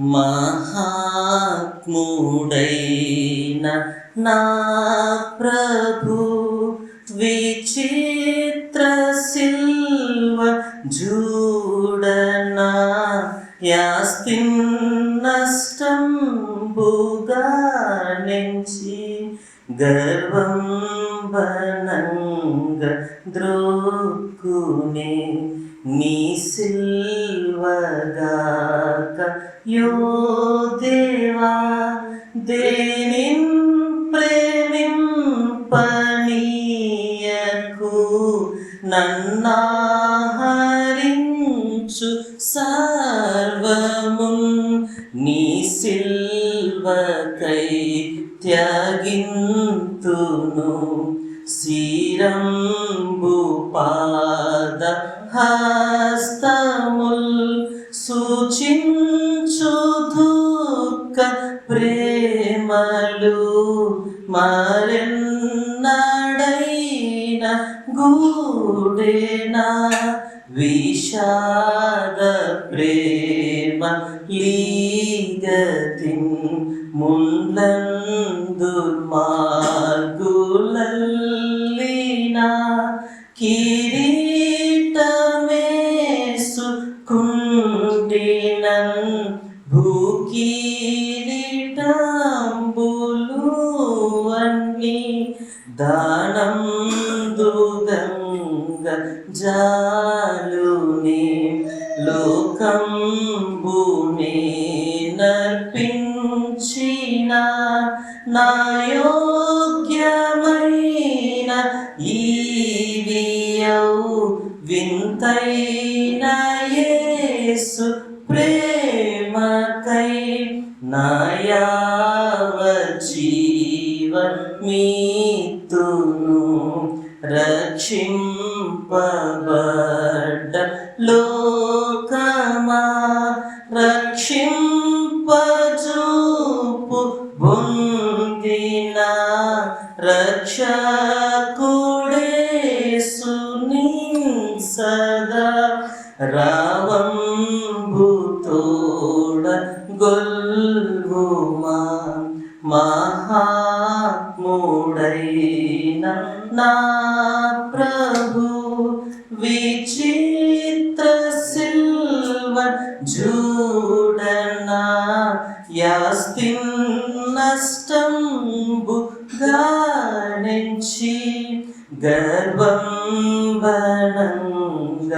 మహాత్ముడైన నా ప్రభు విచిత్ర శిల్వ జూడనా యాస్తిన్ నష్టం బుగా నుంచి గర్వం బనంగ ద్రోక్కునే నీ సిల్వగాక యో దేవా దేనిన్ ప్రేమింపనీయకు నన్నాహరించు సర్వము నీ సిల్వకై త్యాగింతును శ్రీరంబు పాద హస్తముల్ సూచించు దుఃఖ ప్రేమలు మరెన్నడైన గూడేనా విషాద ప్రేమ లీ ముండ్లందు మార్గులల్లినా కిరీటమేసు కుండినన్ భూకిరీటంబులు అన్ని దానం దుగంగ జాలునే నాయోగ్యమైన ఈవియౌ వింతైన యేసు ప్రేమకై నాయావ జీవ మీతును రక్షింపబడ్డ లోకమా రక్షిం బొందిన రక్షకుడేసుని సదా రావంబుతోడ గొల్గుమా మహాత్ముడైన నా ప్రభు విచిత్ర సిల్వ జూడనా యాస్తిన్ నష్టంబు గానించి గర్వం బణంగ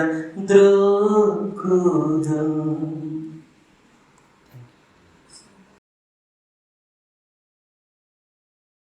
ద్రోకుదు.